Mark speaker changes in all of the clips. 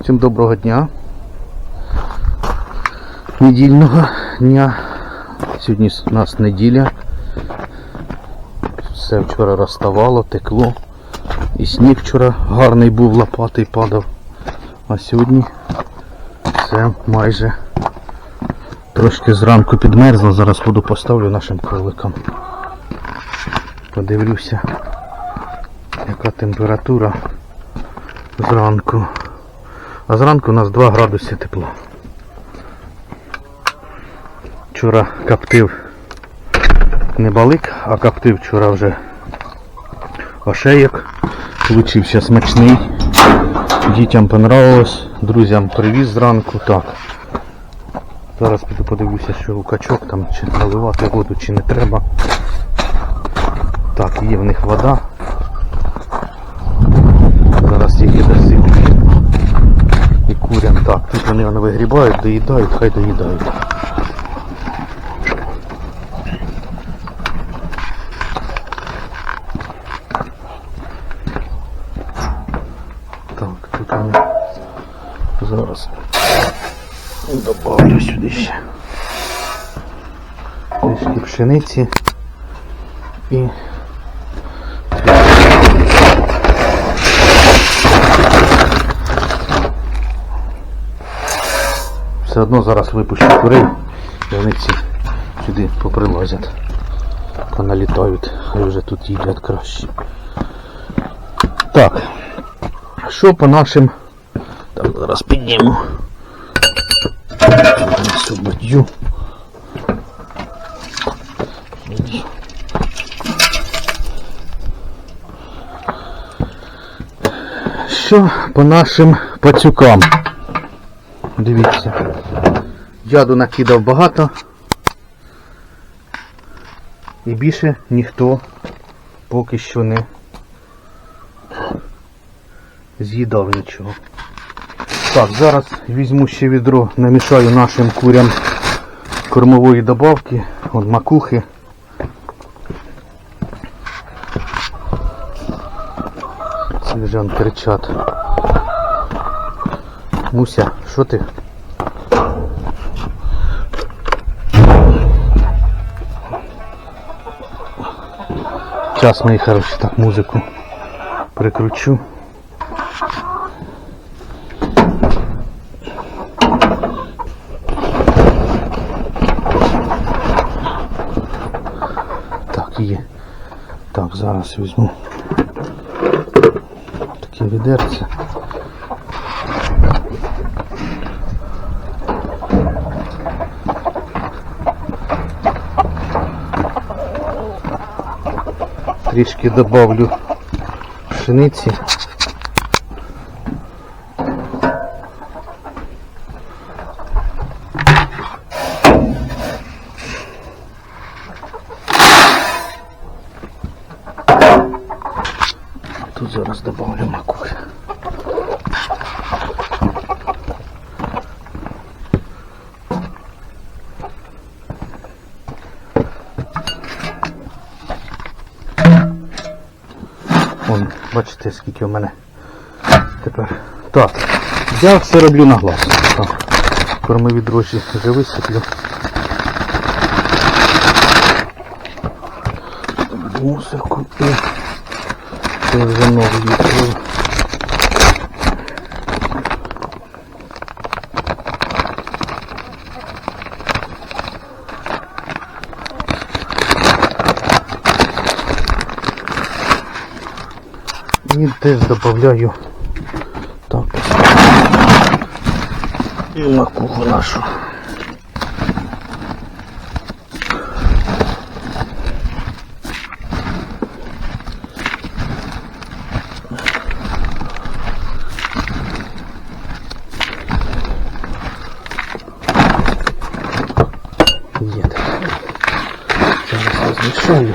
Speaker 1: Всім доброго дня. Недільного дня. Сьогодні у нас неділя. Все вчора розставало, текло. І сніг вчора гарний був, лопатий падав. А сьогодні все майже трошки зранку підмерзло. Зараз воду поставлю нашим кроликам. Подивлюся, яка температура зранку. А зранку у нас 2 градуси тепло. Вчора коптив не балик, а коптив вчора вже ошеєк. Получився смачний. Дітям понравилось, друзям привіз зранку. Так. Зараз піду подивлюся, що у качок там чи наливати воду, чи не треба. Так, є в них вода. Зараз їх і досиплю. І курям. Так, тут вони вони вигрібають, доїдають, хай доїдають. Так, тут вони зараз добавлю сюди ще. Трішки пшениці і все одно зараз випущу курей і вони ці сюди поприлазять. Поналітають, хай вже тут їдять краще. Так, що по нашим... Так, зараз підніму. Цю бадью. Що по нашим пацюкам? Дивіться. Яду накидав багато. І більше ніхто поки що не з'їдав нічого. Так, зараз візьму ще відро, намішаю нашим курям кормової добавки, от макухи. Он кричать. Муся, що ти? Зараз, мої хороші, так музику прикручу. Так, є. Так, зараз візьму таке відерце. Трішки добавлю пшениці. Тут зараз добавлю Вон, бачите, скільки у мене тепер. Так, я все роблю на глаз. Так, кормові дрожжі вже висиплю. Мусорку і це вже новий відкрив. І теж додаю так. І макуху нашу. Є так. Зараз розмішаю.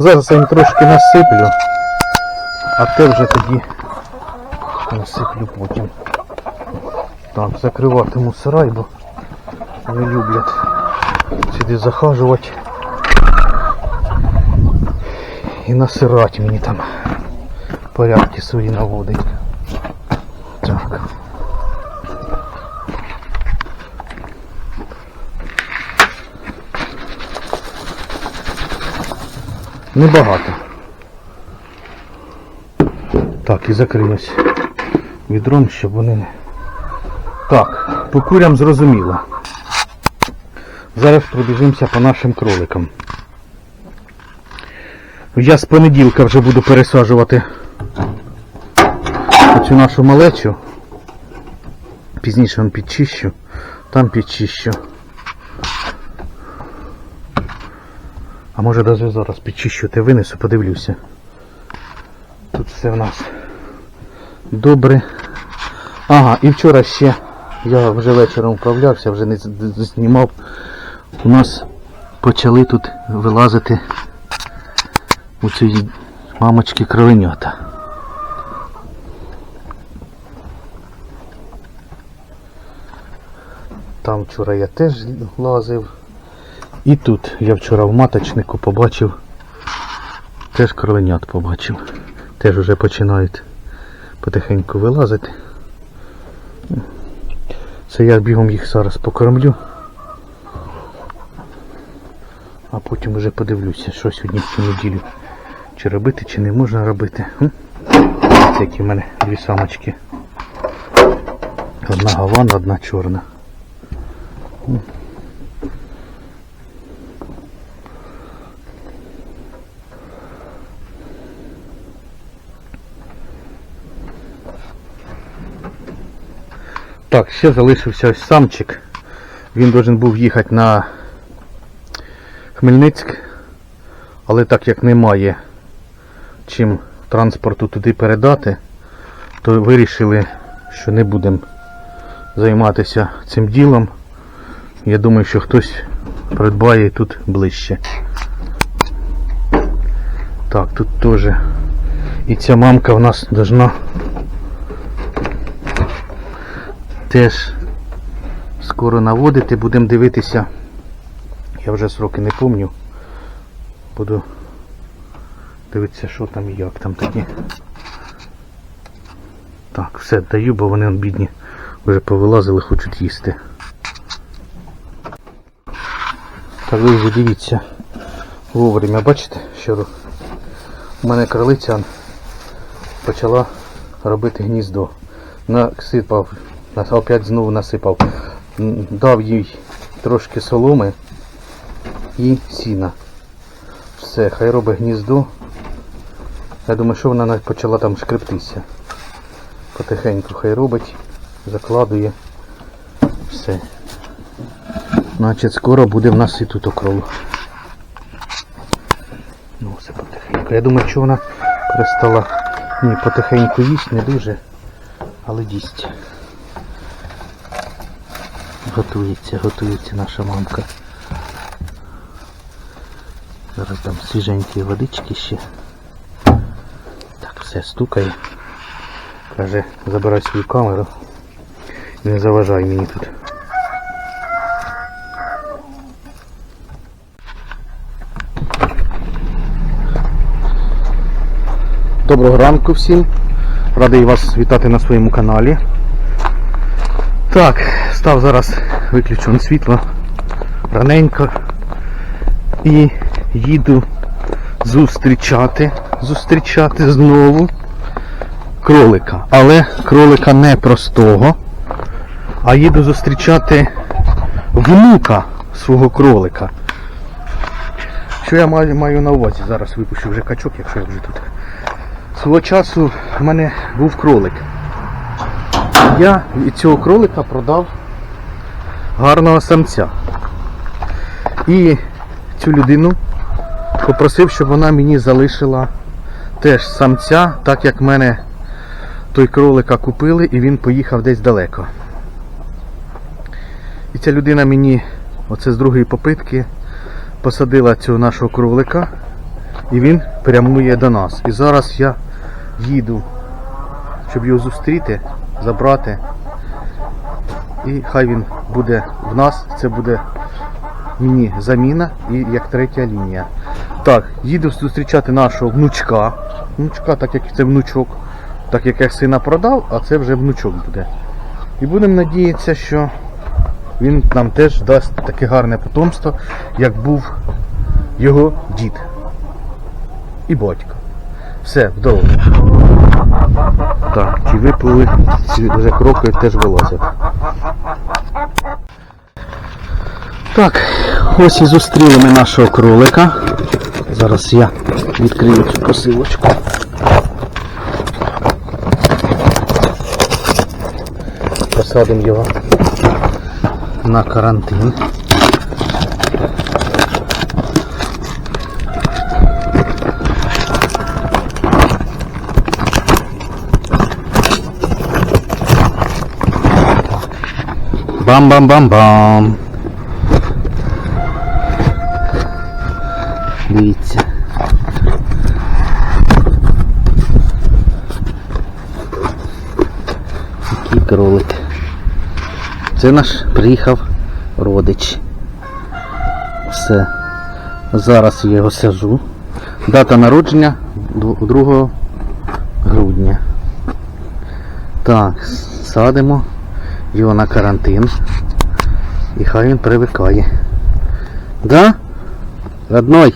Speaker 1: Зараз я їм трошки насиплю, а те вже тоді насиплю потім. Так, закриватиму сарай, бо не люблять сюди захажувати і насирати мені там порядки свої наводить. Так. Небагато. Так, і закриюсь відром, щоб вони не. Так, по курям зрозуміло. Зараз пробіжимося по нашим кроликам. Я з понеділка вже буду пересаджувати цю нашу малечу. Пізніше он підчищу, там підчищу. А може навіть зараз підчищу, те винесу, подивлюся. Тут все в нас добре. Ага, і вчора ще я вже вечором вправлявся, вже не знімав. У нас почали тут вилазити у ці мамочки кроленята. Там вчора я теж лазив. І тут я вчора в маточнику побачив, теж кроленят побачив. Теж вже починають потихеньку вилазити. Це я бігом їх зараз покормлю. А потім вже подивлюся, що сьогодні в цю неділю. Чи робити, чи не можна робити. Це які в мене дві самочки. Одна гавана, одна чорна. Так, ще залишився ось самчик. Він должен був їхати на Хмельницьк, але так як немає чим транспорту туди передати, то вирішили, що не будемо займатися цим ділом. Я думаю, що хтось придбає тут ближче. Так, тут теж. І ця мамка в нас должна теж скоро наводити, будемо дивитися. Я вже сроки не пам'ятаю. Буду дивитися, що там і як там такі. Так, все даю, бо вони бідні вже повилазили, хочуть їсти. Так, ви вже дивіться. Вовремя, бачите, що у мене кролиця почала робити гніздо. Насипав, нас- опять знову насипав. Дав їй трошки соломи і сіна. Все, хай робить гніздо. Я думаю, що вона почала там шкрептися. Потихеньку хай робить, закладує. Все. Значить скоро буде в нас і тут окроло. Ну все потихеньку. Я думаю, що вона перестала ні, потихеньку їсть, не дуже, але їсть. Готується, готується наша мамка. Зараз там свіженькі водички ще. Так, все стукає. Каже, забирай свою камеру. Не заважай мені тут. Доброго ранку всім. Радий вас вітати на своєму каналі. Так, став зараз виключено світло раненько і їду зустрічати, зустрічати знову кролика. Але кролика не простого, а їду зустрічати внука свого кролика. Що я маю, маю на увазі? Зараз випущу вже качок, якщо я вже тут. Свого часу в мене був кролик. Я від цього кролика продав гарного самця. І цю людину попросив, щоб вона мені залишила теж самця, так як мене той кролика купили і він поїхав десь далеко. І ця людина мені, оце з другої попитки, посадила цього нашого кролика і він прямує до нас. І зараз я їду, щоб його зустріти, забрати І хай він буде в нас, це буде мені заміна і як третя лінія. Так, їду зустрічати нашого внучка. Внучка, так як це внучок, так як я сина продав, а це вже внучок буде. І будемо надіятися, що він нам теж дасть таке гарне потомство, як був його дід і батько. Все, вдома. Так, ті випили, ці вже кроки теж вилазять. Так, ось і зустріли ми нашого кролика. Зараз я відкрию цю посилочку. Посадимо його на карантин. Бам-бам-бам-бам. Дивіться. Який кролик. Це наш приїхав родич. Все. Зараз я його сажу. Дата народження 2 грудня. Так, садимо його на карантин. І хай він привикає. Да? Родной?